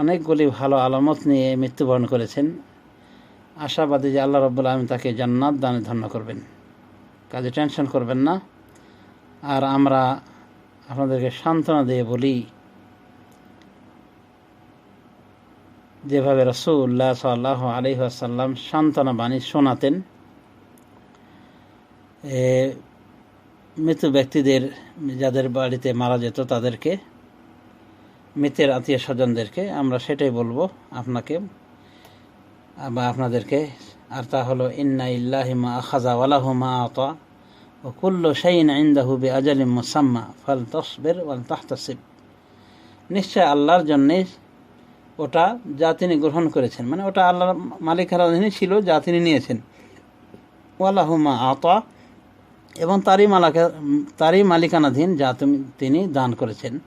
অনেকগুলি ভালো আলামত নিয়ে মৃত্যুবরণ করেছেন। আশাবাদী যে আল্লাহ রব্বুল আলম তাকে জান্নাত দানে ধন্য করবেন। কাজে টেনশন করবেন না। আর আমরা আপনাদেরকে সান্ত্বনা দিয়ে বলি, যেভাবে রসুল্লাহ সাল্লাহ আলহাসাল্লাম সান্ত্বনা বাণী শোনাতেন মৃত ব্যক্তিদের, যাদের বাড়িতে মারা যেত তাদেরকে, মৃতের আত্মীয় স্বজনদেরকে আমরা সেটাই বলব আপনাকে বা আপনাদেরকে। আর তা হলো, ইন্না ইল্লাহিমা আখাজা ওয়ালাহু মা আতা ও কুল্লু শাইন ইন্দাহু বি আজালিম মুসাম্মা ফাল তসবের ওয়াল তাহতাসিব। নিশ্চয় আল্লাহর জন্যে ওটা যা তিনি গ্রহণ করেছেন মানে ওটা আল্লাহর মালিকের অধীনে ছিল যা তিনি নিয়েছেন। ওয়ালাহু মা আতা এবং তারই মালাকা, তারই মালিকানাধীন যা তুমি, তিনি দান করেছেন।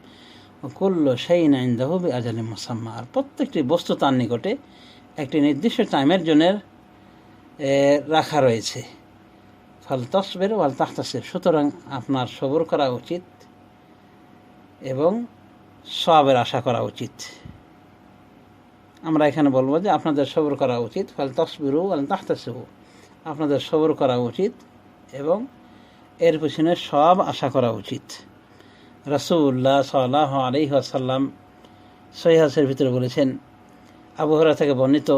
কুল্ল সেই নাইন্দাহু আজালি মুসাম্মা। আর প্রত্যেকটি বস্তু তার নিকটে একটি নির্দিষ্ট টাইমের জন্য রাখা রয়েছে। ফল তসবের ওয়াল তাহতাসের। সুতরাং আপনার সবর করা উচিত এবং সবের আশা করা উচিত। আমরা এখানে বলব যে আপনাদের সবর করা উচিত। ফল তসবিরু ওয়াল তাহতাসেহু আপনাদের সবর করা উচিত এবং এর পিছনে সব আশা করা উচিত। রসুল্লাহ সাল্লাহ আলহি আসাল্লাম সহিহাসের ভিতরে বলেছেন আবহরা থেকে বর্ণিত,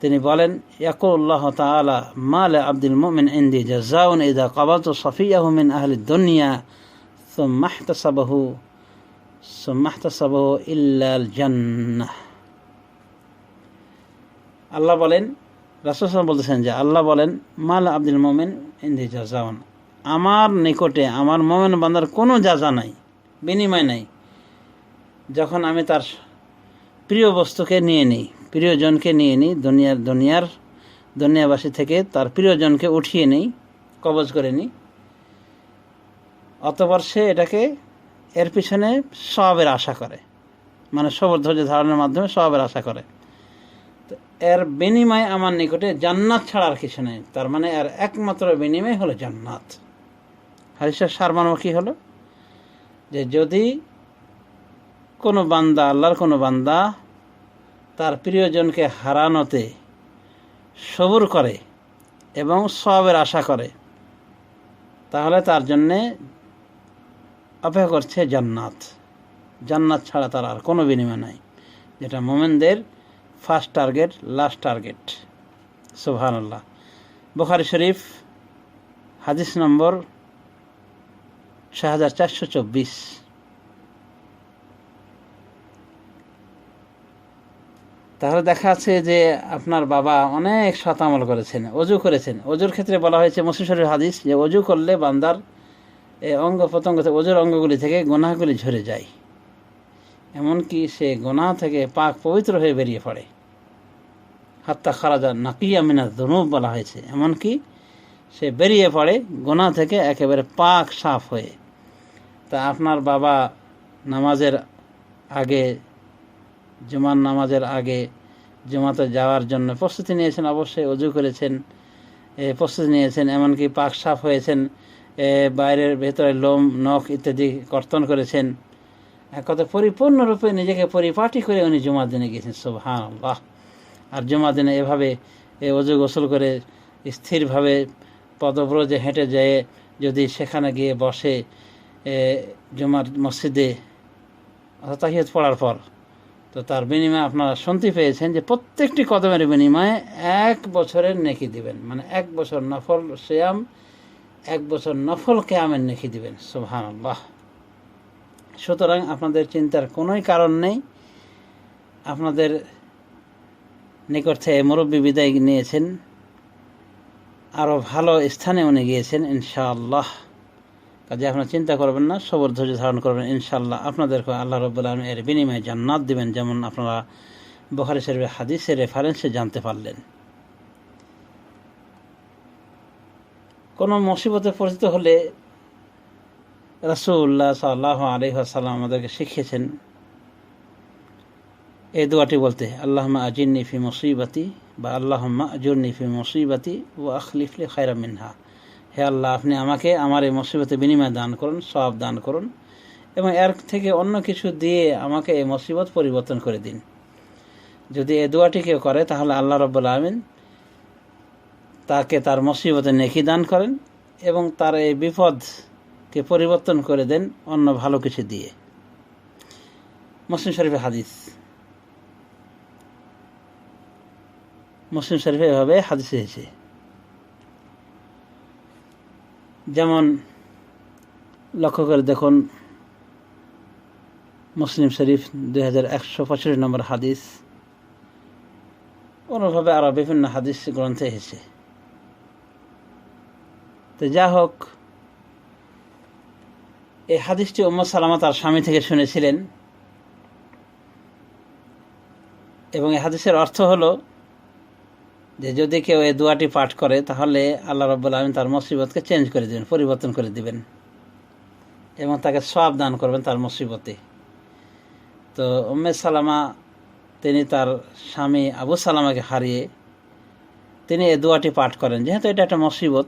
তিনি বলেন, ইয়াকুল্লাহ তালা মাল আব্দুল মোমিন ইন্দি জাউন ইদা কাবাত সফিয়াহু মিন আহলি দুনিয়া সুম্মাহতাসাবাহু সুম্মাহতাসাবাহু ইল্লাল জান্নাহ। আল্লাহ বলেন, রাসুল বলতেছেন যে, আল্লাহ বলেন মাল আব্দুল মোমেন ইন্দি জাজাউন আমার নিকটে, আমার মোমেন বান্দার কোনো যাজা নাই, বিনিময় নাই। যখন আমি তার প্রিয় বস্তুকে নিয়ে নিই, প্রিয়জনকে নিয়ে নিই, দুনিয়ার দুনিয়ার, দুনিয়াবাসী থেকে তার প্রিয়জনকে উঠিয়ে নিই, কবজ করে নিই, অতপর সে এটাকে এর পিছনে সবের আশা করে। মানে সবর ধৈর্য ধারণের মাধ্যমে সবের আশা করে। তো এর বিনিময় আমার নিকটে জান্নাত ছাড়া আর কিছু নেই। তার মানে এর একমাত্র বিনিময় হলো জান্নাত। হারিসের সারমানব কী হলো? যে যদি কোনো বান্দা, আল্লাহর কোনো বান্দা তার প্রিয়জনকে হারানোতে সবুর করে এবং সবের আশা করে, তাহলে তার জন্যে অপেক্ষা করছে জান্নাত। জান্নাত ছাড়া তার আর কোনো বিনিময় নাই। যেটা মোমেনদের ফার্স্ট টার্গেট লাস্ট টার্গেট সুবহান আল্লাহ বুখারি শরীফ, হাদিস নম্বর হাজার চারশো চব্বিশ। তাহলে দেখা যাচ্ছে যে আপনার বাবা অনেক শতামল করেছেন, অজু করেছেন। অজুর ক্ষেত্রে বলা হয়েছে মুসিশরীর হাদিস যে অজু করলে বান্দার এই অঙ্গ প্রত্যঙ্গ অজুর অঙ্গগুলি থেকে গোনাগুলি ঝরে যায়। এমনকি সে গোনা থেকে পাক পবিত্র হয়ে বেরিয়ে পড়ে। হাত্তা খারাজা নাকিয়া মিনা ধনুব বলা হয়েছে। এমনকি সে বেরিয়ে পড়ে গোনা থেকে একেবারে পাক সাফ হয়ে। তা আপনার বাবা নামাজের আগে, জুমার নামাজের আগে জুমাতে যাওয়ার জন্য প্রস্তুতি নিয়েছেন, অবশ্যই অজু করেছেন প্রস্তুতি নিয়েছেন, এমনকি পাক সাফ হয়েছেন বাইরের ভেতরে লোম, নখ ইত্যাদি কর্তন করেছেন। কথা পরিপূর্ণরূপে নিজেকে পরিপাটি করে উনি জুমার দিনে গিয়েছেন সুবহান আল্লাহ আর জুমার দিনে এভাবে অজু গোসল করে স্থিরভাবে পদব্রজে হেঁটে যেয়ে যদি সেখানে গিয়ে বসে জুমার মসজিদে তাহিয়ত পড়ার পর, তো তার বিনিময়ে আপনারা শুনতে পেয়েছেন যে প্রত্যেকটি কদমের বিনিময়ে এক বছরের নেকি দিবেন। মানে এক বছর নফল শ্যাম এক বছর নফল কেয়ামের নেকি দিবেন। সুবহান আল্লাহ সুতরাং আপনাদের চিন্তার কোনোই কারণ নেই। আপনাদের নিকট থেকে মুরব্বী বিদায় নিয়েছেন। আরও ভালো স্থানে উনি গিয়েছেন, ইনশাআল্লাহ। কাজে আপনারা চিন্তা করবেন না, সবর ধৈর্য ধারণ করবেন ইনশাল্লাহ আপনাদেরকে আল্লাহ রব্বুল আলম এর বিনিময়ে জান্নাত দিবেন, যেমন আপনারা বখারি শরীফের হাদিসের রেফারেন্সে জানতে পারলেন। কোনো মুসিবতে পরিচিত হলে রাসুল্লাহ সাল্লাহ আলহাসাল্লাম আমাদেরকে শিখিয়েছেন এই দোয়াটি বলতে আল্লাহ আজিন্নি ফি মুসিবাতি বা আল্লাহ আজুরনি ফি মুসিবাতি ও আখলিফলি খায়রা মিনহা। হে আল্লাহ, আপনি আমাকে আমার এই মুসিবতে বিনিময় দান করুন সব দান করুন এবং এর থেকে অন্য কিছু দিয়ে আমাকে এই মুসিবত পরিবর্তন করে দিন। যদি এ দোয়াটি কেউ করে, তাহলে আল্লাহ রব্বুল আলমিন তাকে তার মুসিবতে নেকি দান করেন এবং তার এই বিপদকে পরিবর্তন করে দেন অন্য ভালো কিছু দিয়ে। মুসলিম শরীফে হাদিস। মুসলিম শরীফে এভাবে হাদিস এসেছে। যেমন লক্ষ্য করে দেখুন, মুসলিম শরীফ দুই হাজার একশো পঁচাশি নম্বর হাদিস। কোনোভাবে আরও বিভিন্ন হাদিস গ্রন্থে এসেছে। তো যা হোক, এই হাদিসটি উম্মদ সালামা তার স্বামী থেকে শুনেছিলেন। এবং এই হাদিসের অর্থ হলো যে যদি কেউ এই দোয়াটি পাঠ করে, তাহলে আল্লাহ রব্বুল আলম তার মুসিবতকে চেঞ্জ করে দেবেন, পরিবর্তন করে দিবেন। এবং তাকে সব দান করবেন তার মুসিবতে। তো উম্মে সালামা, তিনি তার স্বামী আবু সালামাকে হারিয়ে তিনি এ দোয়াটি পাঠ করেন। যেহেতু এটা একটা মুসিবত,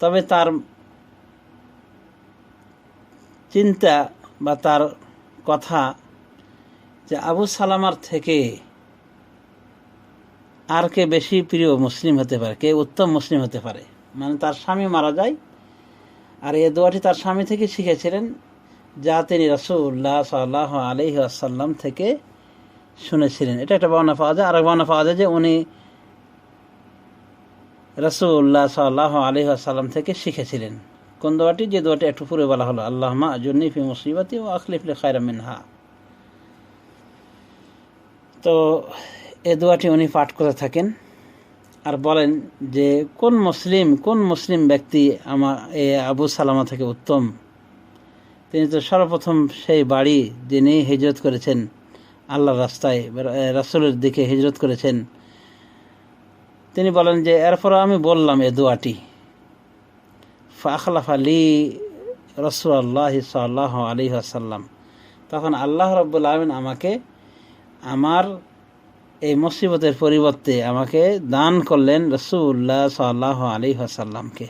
তবে তার চিন্তা বা তার কথা যে আবু সালামার থেকে আর কে বেশি প্রিয় মুসলিম হতে পারে, কে উত্তম মুসলিম হতে পারে? মানে তার স্বামী মারা যায়, আর এই দোয়াটি তার স্বামী থেকে শিখেছিলেন, যা তিনি রসুল্লাহ সাল্লাহ আলহি আসাল্লাম থেকে শুনেছিলেন। এটা একটা বর্ণনা পাওয়া যায়। আর বর্ণনা পাওয়া যায় যে উনি রসুল্লাহ সাল্লাহ আলহি আসাল্লাম থেকে শিখেছিলেন। কোন দোয়াটি? যে দোয়াটি একটু পুরো বলা হলো আল্লাহ মা জন্নি ফি মুসিবতি ও আখলিফলে খায়রা মিনহা। তো এ দোয়াটি উনি পাঠ করে থাকেন আর বলেন যে, কোন মুসলিম কোন মুসলিম ব্যক্তি আমার এ আবু সালামা থেকে উত্তম? তিনি তো সর্বপ্রথম সেই বাড়ি যিনি হিজরত করেছেন, আল্লাহর রাস্তায় রাসুলের দিকে হিজরত করেছেন। তিনি বলেন যে, এরপর আমি বললাম এ দোয়াটি। ফাখলাফ আলী রসুল আল্লাহ সাল্লাহ আলী আসাল্লাম তখন আল্লাহ রব্বুল আলমিন আমাকে আমার এই মুসিবতের পরিবর্তে আমাকে দান করলেন রসুল্লাহ সাল্লাহ আলী আসাল্লামকে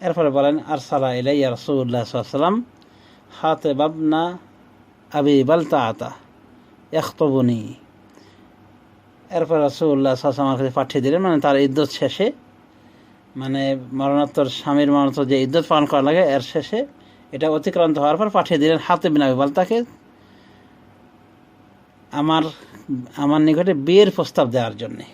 এরপরে বলেন আর আরসালা ইলাইয়া রসুল্লাহ সাল্লাম হাতে বাবনা আবি বালতা আতা এখতবনি এরপর রসুল্লাহ সাল্লাম আমার কাছে পাঠিয়ে দিলেন মানে তার ইদ্যত শেষে মানে মরণোত্তর স্বামীর মরণোত্তর যে ইদ্যত পালন করা লাগে, এর শেষে এটা অতিক্রান্ত হওয়ার পর পাঠিয়ে দিলেন হাতে বিনা আবি বালতাকে। আমার আমার নিকটে বিয়ের প্রস্তাব দেওয়ার জন্যে।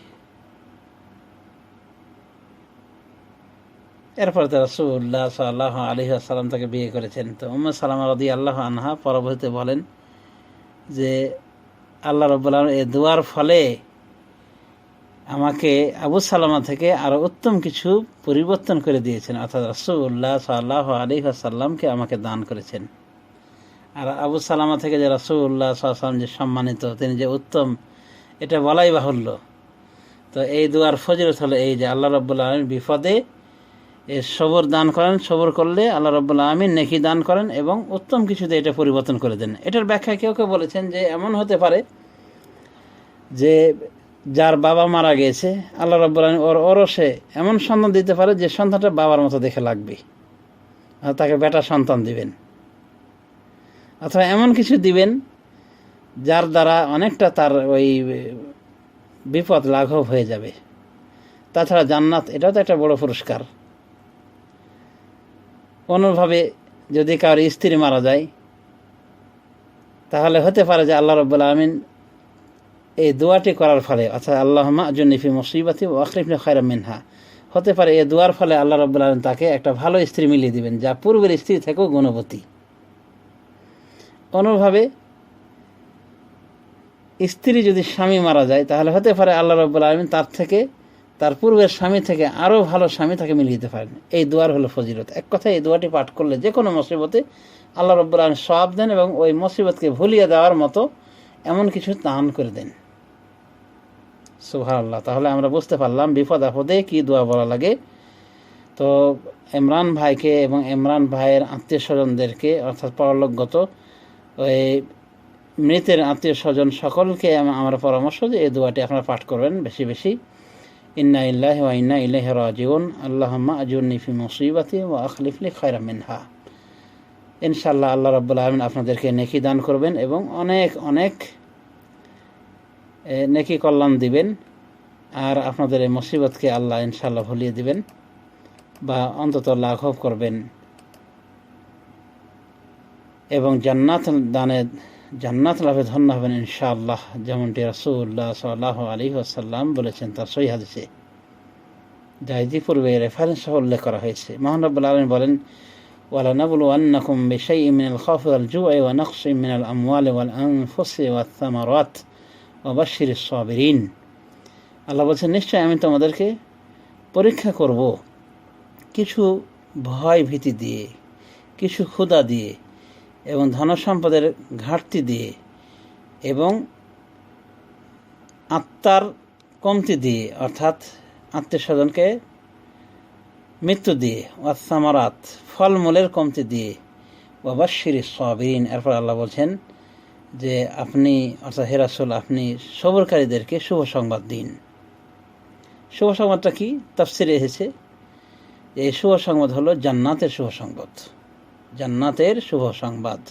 এরপরে তো রসুল্লাহ সাল্লাহ আলী আসসালাম তাকে বিয়ে করেছেন। তো উম্মদ সালামা রদি আল্লাহ আনহা পরবর্তীতে বলেন যে, আল্লাহ রব্বুল এ দোয়ার ফলে আমাকে আবু সালামা থেকে আরও উত্তম কিছু পরিবর্তন করে দিয়েছেন। অর্থাৎ রসুল্লাহ সাল্লাহ আলী আসাল্লামকে আমাকে দান করেছেন। আর আবু সালামা থেকে যে রসুল্লাহ সাল্লাম যে সম্মানিত, তিনি যে উত্তম, এটা বলাই বাহুল্য। তো এই দুয়ার ফজিরত হলো এই যে আল্লাহ রব্বুল্লা আলম বিপদে এ সবর দান করেন, সবর করলে আল্লাহ রব্বুল্লা আলমিন নেকি দান করেন এবং উত্তম কিছুতে এটা পরিবর্তন করে দেন। এটার ব্যাখ্যা কেউ কেউ বলেছেন যে এমন হতে পারে যে যার বাবা মারা গিয়েছে আল্লাহ রব্বুল আলম ওর ওরও সে এমন সন্তান দিতে পারে যে সন্তানটা বাবার মতো দেখে লাগবে তাকে বেটা সন্তান দিবেন। অথবা এমন কিছু দিবেন যার দ্বারা অনেকটা তার ওই বিপদ লাঘব হয়ে যাবে। তাছাড়া জান্নাত, এটাও তো একটা বড় পুরস্কার। কোনোভাবে যদি কারোর স্ত্রী মারা যায়, তাহলে হতে পারে যে আল্লাহ রব্বুল আলমিন এই দোয়াটি করার ফলে অর্থাৎ আল্লাহ জন্নিফি মুসিবাতি ও আখরিফনে খয়রা মিনহা। হতে পারে এই দোয়ার ফলে আল্লাহ রব্বুল আলম তাকে একটা ভালো স্ত্রী মিলিয়ে দিবেন, যা পূর্বের স্ত্রী থেকেও গুণবতী। অনুভাবে স্ত্রী যদি স্বামী মারা যায়, তাহলে হতে পারে আল্লাহ রব্বুল আলমিন তার থেকে, তার পূর্বের স্বামী থেকে আরও ভালো স্বামী তাকে মিলিয়ে দিতে পারেন। এই দোয়ার হলো ফজিলত। এক কথায় এই দোয়াটি পাঠ করলে যে কোনো মুসিবতে আল্লাহ রব্বুল আলম সব দেন এবং ওই মুসিবতকে ভুলিয়ে দেওয়ার মতো এমন কিছু দান করে দেন। সুহার আল্লাহ তাহলে আমরা বুঝতে পারলাম বিপদ আপদে কী দোয়া বলা লাগে। তো ইমরান ভাইকে এবং ইমরান ভাইয়ের আত্মীয় স্বজনদেরকে, অর্থাৎ পরলোকগত ওই মৃতের আত্মীয় স্বজন সকলকে আমার পরামর্শ যে এই দোয়াটি আপনারা পাঠ করবেন বেশি বেশি। ইন্না ইল্লাহ ওয়া ইন্না ইলাইহি রাজিউন। আল্লাহুম্মা আজুরনি ফি মুসিবাতি ওয়া আখলিফ লি খায়রাম মিনহা। ইনশাআল্লাহ আল্লাহ রাব্বুল আলামিন আপনাদেরকে নেকি দান করবেন এবং অনেক অনেক নেকি কল্যাণ দিবেন। আর আপনাদের এই মুসিবতকে আল্লাহ ইনশাআল্লাহ ভুলিয়ে দিবেন বা অন্তত লাঘব করবেন। এবং জান্নাত দানে জান্নাত লাভে ধন্য হবেন ইনশাআল্লাহ যেমনটি রাসূলুল্লাহ সাল্লাহ আলী আসাল্লাম বলেছেন তার সহি হাদিসে যা ইতিপূর্বে রেফারেন্স সহ উল্লেখ করা হয়েছে মোহাম্মদ আলম বলেন ولنبلونكم بشيء من الخوف والجوع ونقص من الأموال والأنفس والثمرات وبشر الصابرين আল্লাহ বলছেন নিশ্চয় আমি তোমাদেরকে পরীক্ষা করব কিছু ভয় ভীতি দিয়ে কিছু ক্ষুধা দিয়ে এবং ধনসম্পদের ঘাটতি দিয়ে এবং আত্মার কমতি দিয়ে, অর্থাৎ আত্মীয় স্বজনকে মৃত্যু দিয়ে ওয়াসামারাত ফলমূলের কমতি দিয়ে ওয়াবাশির সবিন এরপর আল্লাহ বলছেন যে, আপনি, অর্থাৎ হেরাসুল আপনি সবরকারীদেরকে শুভ সংবাদ দিন। শুভ সংবাদটা কি? তাফসিরে এসেছে এই শুভ সংবাদ হলো জান্নাতের শুভ সংবাদ। জান্নাতের শুভ সংবাদ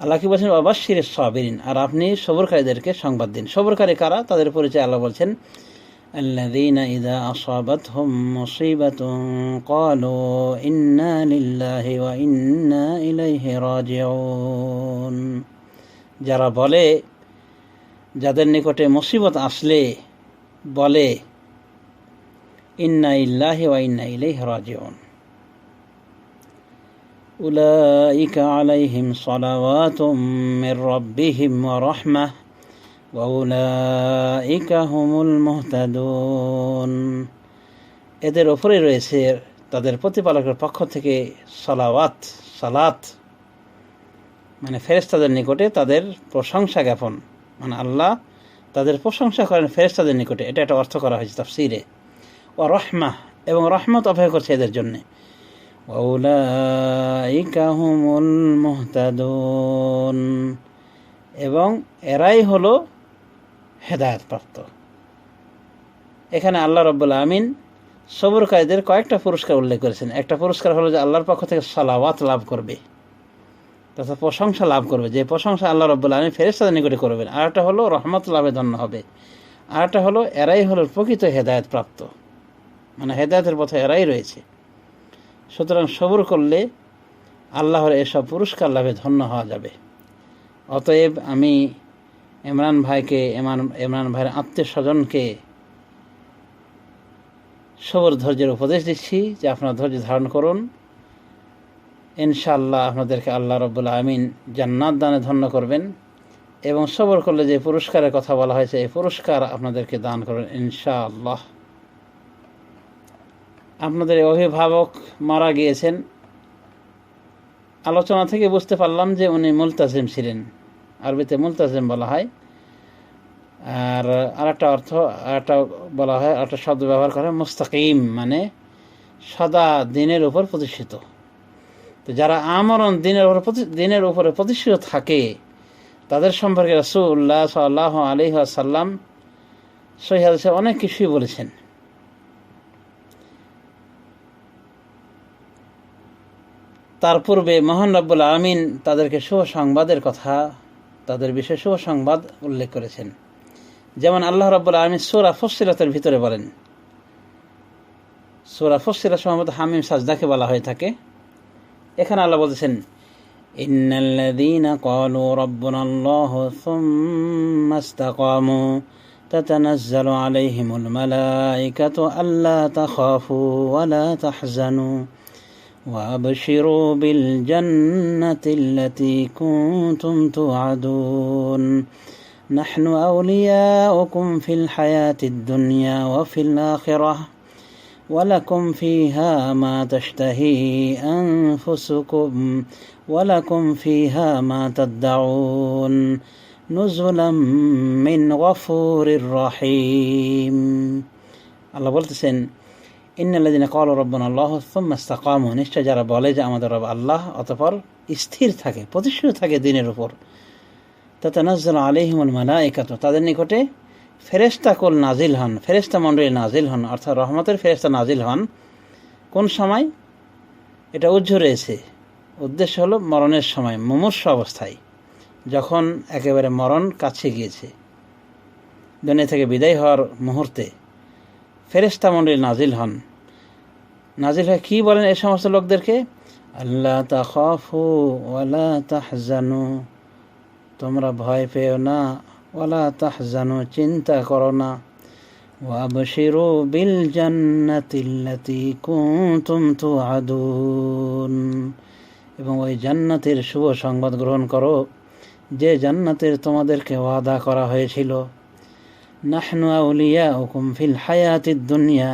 আল্লাহ কি বলছেন অবাশির সাবিরিন আর আপনি সবরকারীদেরকে সংবাদ দিন সবরকারী কারা তাদের পরিচয় আল্লাহ বলছেন الذين إذا أصابتهم مصيبة قالوا إنا لله وإنا إليه راجعون যারা বলে যাদের নিকটে মুসিবত আসলে বলে ইন্না ইল্লাহি ওয়া ইন্না ইলাইহি রাজিউন أولئك عليهم صلوات من ربهم ورحمة وأولئك هم المهتدون এদের ওপরে রয়েছে তাদের প্রতিপালকের পক্ষ থেকে সালাওয়াত সালাত মানে ফেরেস্তাদের নিকটে তাদের প্রশংসা জ্ঞাপন মানে আল্লাহ তাদের প্রশংসা করেন ফেরেস্তাদের নিকটে এটা একটা অর্থ করা হয়েছে তাফসিরে ও রহমা এবং রহমত অপেক্ষা করছে এদের জন্যে ওউলাইকা হুমুল মুহতাদুন। এবং এরাই হলো হেদায়তপ্রাপ্ত। এখানে আল্লাহ রব্বুল আমিন সবরকারীদের কয়েকটা পুরস্কার উল্লেখ করেছেন। একটা পুরস্কার হলো যে আল্লাহর পক্ষ থেকে সালাওয়াত লাভ করবে তথা প্রশংসা লাভ করবে। যে প্রশংসা আল্লাহ রব্বুল আলমী ফেরেস্তাদের নিকটে করবেন আর একটা হলো রহমত লাভে ধন্য হবে। আর একটা হলো এরাই হলো প্রকৃত হেদায়ত প্রাপ্ত মানে হেদায়তের পথে এরাই রয়েছে। সুতরাং সবর করলে আল্লাহর এসব পুরস্কার লাভে ধন্য হওয়া যাবে। অতএব আমি ইমরান ভাইকে ইমরান ইমরান ভাইয়ের আত্মীয় স্বজনকে সবর ধৈর্যের উপদেশ দিচ্ছি যে আপনারা ধৈর্য ধারণ করুন। ইনশাআল্লাহ আপনাদেরকে আল্লাহ রব্বুল্লা আমিন জান্নাত দানে ধন্য করবেন এবং সবর করলে যে পুরস্কারের কথা বলা হয়েছে, এই পুরস্কার আপনাদেরকে দান করবেন ইনশাআল্লাহ। আপনাদের অভিভাবক মারা গিয়েছেন। আলোচনা থেকে বুঝতে পারলাম যে উনি মুলতাজিম ছিলেন। আরবিতে মুলতাজিম বলা হয়। আর আরেকটা অর্থ, আরেকটা বলা হয়, আরেকটা শব্দ ব্যবহার করে মুস্তাকিম মানে সদা দিনের উপর প্রতিষ্ঠিত। তো যারা আমরণ দিনের উপর দিনের উপরে প্রতিষ্ঠিত থাকে, তাদের সম্পর্কে রসুল্লাহ সাল্লাহ আলী সাল্লাম সহিদে অনেক কিছুই বলেছেন। তার পূর্বে মোহন রব্বুল আলমিন তাদেরকে শুভ সংবাদের কথা তাদের বিষয়ে শুভ সংবাদ উল্লেখ করেছেন যেমন আল্লাহ রব্বুল আলমিন সোরা ফসিরাতের ভিতরে বলেন সোরা ফসিরা সম্ভবত হামিম সাজদাকে বলা হয়ে থাকে এখানে আল্লাহ বলতেছেন إن الذين قالوا ربنا الله ثم استقاموا تتنزل عليهم الملائكة ألا تخافوا ولا تحزنوا وابشروا بالجنه التي كنتم توعدون نحن اولياؤكم في الحياه الدنيا وفي الاخره ولكم فيها ما تشتهي انفسكم ولكم فيها ما تدعون نزلا من غفور رحيم الله বলতেছেন ইন্নাল্লাদিন কল রব্বন আল্লাহ ইস্তাকাম নিশ্চয় যারা বলে যে আমাদের রব আল্লাহ, অতপর স্থির থাকে, প্রতিষ্ঠিত থাকে দিনের উপর। তাতে নজল আলহিমুল মালা একাত তাদের নিকটে ফেরেস্তা কুল নাজিল হন ফেরেস্তা মণ্ডলী নাজিল হন, অর্থাৎ রহমতের ফেরেস্তা নাজিল হন। কোন সময়? এটা উজ্জ রয়েছে। উদ্দেশ্য হলো মরণের সময়, মুমূর্ষ অবস্থায়, যখন একেবারে মরণ কাছে গিয়েছে। দুনিয়া থেকে বিদায় হওয়ার মুহূর্তে ফেরেস্তা মণ্ডলী নাজিল হন। নাজিল হয় কি বলেন এই সমস্ত লোকদেরকে? আল্লাহ তাখাফু ওয়ালা তাহজানু। তোমরা ভয় পেও না, ওয়ালা তাহজানু, চিন্তা করো না। ওয়াবশিরু বিল জান্নাতিল্লাতি কুনতুম তুআদুন এবং ওই জান্নাতের শুভ সংবাদ গ্রহণ করো, যে জান্নাতের তোমাদেরকে ওয়াদা করা হয়েছিল। নাহনু আউলিয়া হুকুম ফিল হায়াতিদ দুনিয়া।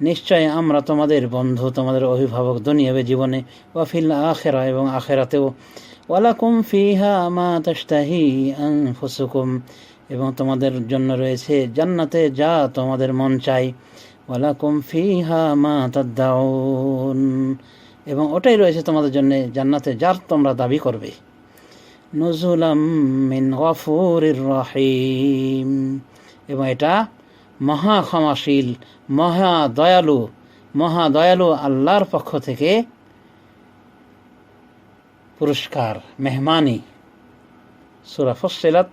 নিশ্চয় আমরা তোমাদের বন্ধু, তোমাদের অভিভাবক দুনিয়াবে জীবনে ওয়াফিল আখেরা, এবং আখেরাতেও। ওয়ালাকুম ফিহা মা তাস্তাহি আনফুসুকুম, এবং তোমাদের জন্য রয়েছে জান্নাতে যা তোমাদের মন চাই ওয়ালাকুম ফিহা মা তাদ্দাউন, এবং ওটাই রয়েছে তোমাদের জন্য জান্নাতে যার তোমরা দাবি করবে। নজুলাম মিন গফুরির রহিম এবং এটা মহা ক্ষমাশীল মহা দয়ালু মহা দয়ালু আল্লাহর পক্ষ থেকে পুরস্কার মেহমানি সুরা ফসিলাত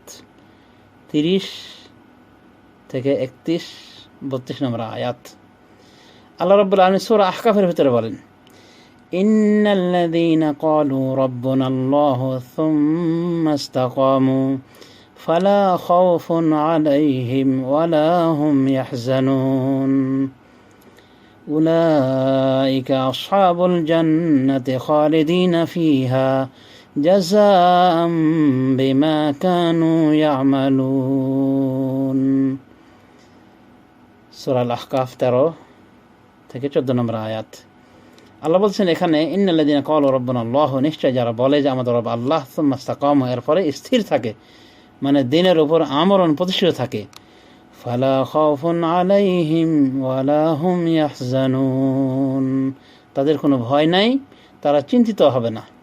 তিরিশ থেকে একত্রিশ বত্রিশ নম্বর আয়াত আল্লাহ রব্বুল আলমী সুরা আহকাফের ভিতরে বলেন إن الذين قالوا ربنا الله ثم استقاموا فلا خوف عليهم ولا هم يحزنون أولئك أصحاب الجنة خالدين فيها جزاء بما كانوا يعملون سورة الأحقاف তেরো থেকে চোদ্দ নম্বর আয়াত আল্লাহ বলছেন এখানে ইন্নাল্লাদিন কল রব্বন আল্লাহ নিশ্চয় যারা বলে যে আমাদের রব আল্লাহ মাস্তাকম এর পরে স্থির থাকে মানে দিনের উপর আমরণ প্রতিষ্ঠিত থাকে। ফালা আলাইহিম তাদের কোনো ভয় নাই, তারা চিন্তিত হবে না।